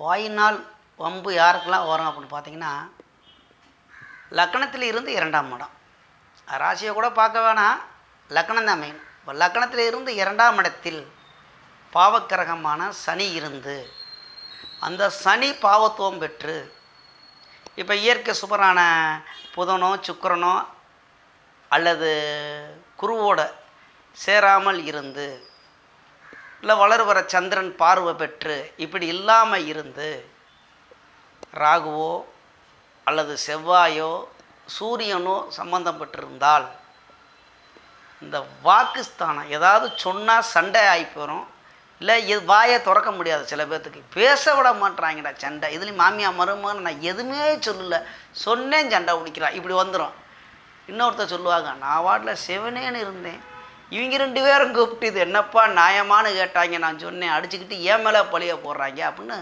வாயினால் வம்பு யாருக்கெல்லாம் வரும் அப்படின்னு பார்த்தீங்கன்னா லக்கணத்தில் இருந்து இரண்டாம் இடம். ராசியை கூட பார்க்க வேணாம். லக்கணம் தான் மெயின் இப்போ லக்கணத்தில் இருந்து இரண்டாம் இடத்தில் பாவக்கிரகமான சனி இருந்து அந்த சனி பாவத்துவம் பெற்று இப்போ இயற்கை சுபரான புதனோ சுக்கரனோ அல்லது குருவோட சேராமல் இருந்து இல்லை வளர்வர சந்திரன் பார்வை பெற்று இப்படி இல்லாமல் இருந்து ராகுவோ அல்லது செவ்வாயோ சூரியனோ சம்பந்தப்பட்டிருந்தால் இந்த வாக்குஸ்தானம் ஏதாவது சொன்னால் சண்டை ஆகி போயிடும் இல்லை இது வாயை திறக்க முடியாது சில பேர்த்துக்கு. பேச விட மாட்றாங்கடா சண்டை. இதுலேயும் மாமியா மருமகன் நான் எதுவுமே சொல்லலை. சொன்னேன் சண்டை பிடிக்கிறான் இப்படி வந்துடும் இன்னொருத்தர் சொல்லுவாங்க நான் வாட்டில் சிவனேன்னு இருந்தேன். இவங்க ரெண்டு பேரும் கூப்பிட்டு இது என்னப்பா நியாயமானு கேட்டாங்க. நான் சொன்னேன் அடிச்சுக்கிட்டு ஏன் மேலே பழிய போடுறாங்க அப்படின்னு